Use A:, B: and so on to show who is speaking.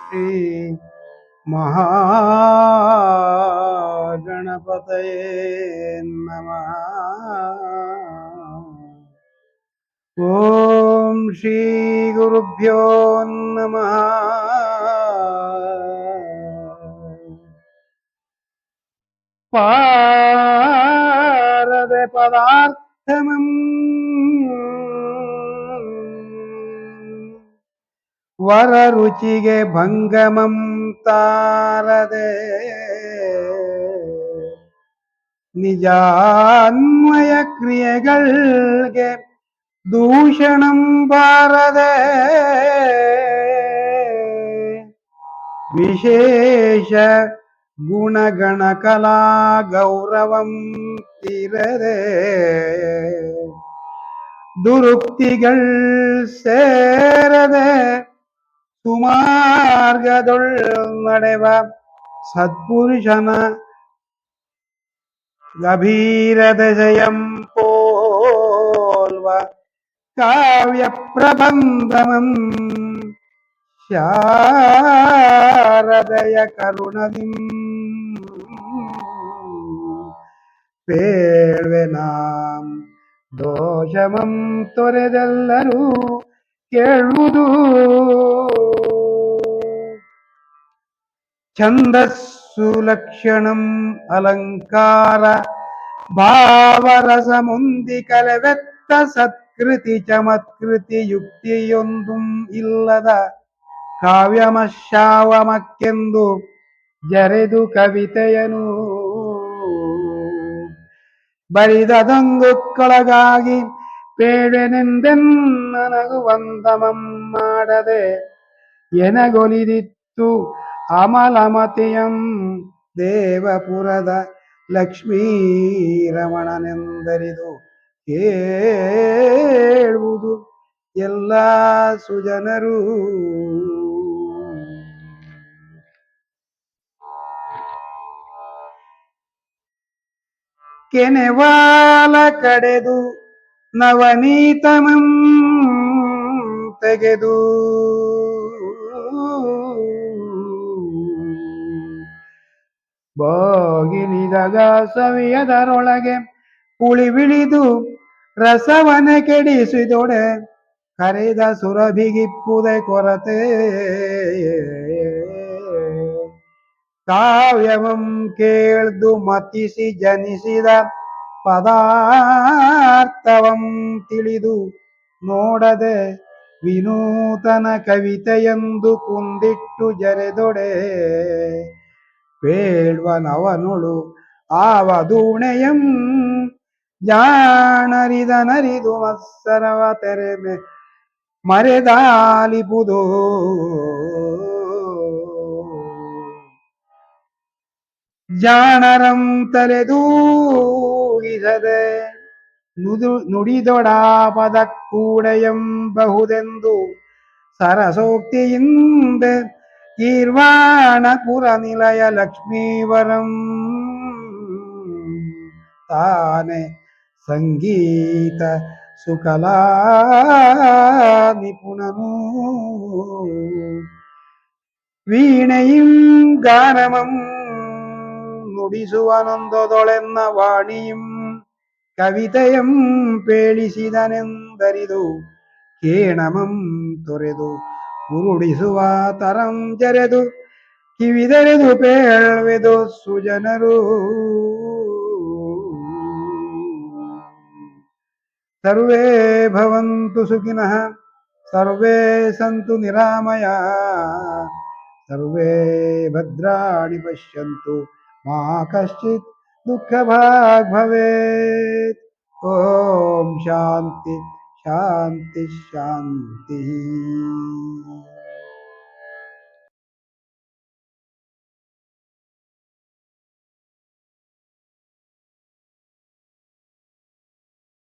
A: ശ്രീ മഹാഗണപതയേ നമ ഓം ശ്രീ ഗുരുഭ്യോ നമ പാരദ പദാർത്ഥമം ವರ ರುಚಿಗೆ ಭಂಗಮಂ ತಾರದೆ ನಿಜಾನ್ವಯ ಕ್ರಿಯೆಗಳಿಗೆ ದೂಷಣಂ ಬಾರದೆ ವಿಶೇಷ ಗುಣಗಣ ಕಲಾ ಗೌರವಂ ತೀರದೆ ದುರುಕ್ತಿಗಳು ಸೇರದೆ ಸುಮಾರ್ಗದೊಳ್ ನಡೆವ ಸತ್ಪುರುಷನ ಗಭೀರದ ಜಯಂ ಪೋಲ್ವ ಕಾವ್ಯ ಪ್ರಬಂಧಮಂ ಶಾರದಯ ಕರುಣದಿಂ ಪೇಳ್ವೆ ನಾಂ ದೋಷಮಂ ತೊರೆದೆಲ್ಲರೂ ಕೇಳುವುದು ಛಂದಸ್ಸು ಲಕ್ಷಣಂ ಅಲಂಕಾರ ಭಾವರಸ ಮುಂದಿ ಕಲೆವೆತ್ತ ಸತ್ಕೃತಿ ಚಮತ್ಕೃತಿ ಯುಕ್ತಿಯೊಂದು ಇಲ್ಲದ ಕಾವ್ಯಮಶಾವಮಕ್ಕೆಂದು ಜರೆದು ಕವಿತೆಯನು ಬರಿದದಂಗುಕ್ಕಳಗಾಗಿ ಪೇಡೆನೆಂದೆನ್ನನಗು ವಂದಮಂ ಮಾಡದೆ ಎನಗೊಲಿದಿತ್ತು ಅಮಲಮತಿಯಂ ದೇವಪುರದ ಲಕ್ಷ್ಮೀರಮಣನೆಂದರಿದು ಹೇಳುವುದು ಎಲ್ಲ ಸುಜನರು. ಕೆನೆವಾಲ ಕಡೆದು ನವನೀತಮಂ ತೆಗೆದು ಬಾಗಿಲಿದಾಗ ಸವಿಯದರೊಳಗೆ ಪುಳಿ ಬಿಳಿದು ರಸವನ ಕೆಡಿಸಿದೊಡೆ ಕರೆದ ಸುರಭಿಗಿಪ್ಪುದೆ ಕೊರತೆ. ಕಾವ್ಯವಂ ಕೇಳ್ದು ಮತಿಸಿ ಜನಿಸಿದ ಪದಾರ್ಥವಂ ತಿಳಿದು ನೋಡದೆ ವಿನೂತನ ಕವಿತೆಯೆಂದು ಕುಂದಿಟ್ಟು ಜರೆದೊಡೆ. ಪೇಳ್ವನವನುಳು ಜಾಣರಿದ ನರಿದು ಮತ್ಸರವ ತೆರೆಮೆ ಮರೆದಾಲಿಬುದು. ಜಾಣರಂ ತಲೆದೂಗಿಸದೆ ನುದು ನುಡಿದೊಡಾಪದ ಕೂಡೆಯಂಬಹುದೆಂದು ಸರಸೋಕ್ತಿಯಿಂದ ಗೀರ್ವಾಣಪುರ ನಿಲಯ ಲಕ್ಷ್ಮೀವರಂ ತಾನೆ ಸಂಗೀತ ಸುಕಲಾ ನಿಪುಣನು ವೀಣೆಯಿಂ ಗಾನಮಂ ನುಡಿಸುವನೊಂದೊದೊಳೆನ್ನ ವಾಣಿಯಂ ಕವಿತೆಯಂ ಪೇಳಿಸಿದನೆಂದರಿದು ಕೇಣಮಂ ತೊರೆದು ಕುರುಡಿಸುವ ತರಂ ಜರೆದು ಕಿವಿದೆರೆದು ಪೇಳ್ವೆದು ಸುಜನರು ಸರ್ವೇ ಭವಂತು ಸುಖಿನಃ ಸರ್ವೇ ಸಂತು ನಿರಾಮಯ ಸರ್ವೇ ಭದ್ರಾಣಿ ಪಶ್ಯಂತು ಮಾ ಕಶ್ಚಿತ್ ದುಃಖ ಭಾಗ್ ಭವೇತ್ ಓಂ ಶಾಂತಿ शांति शांति।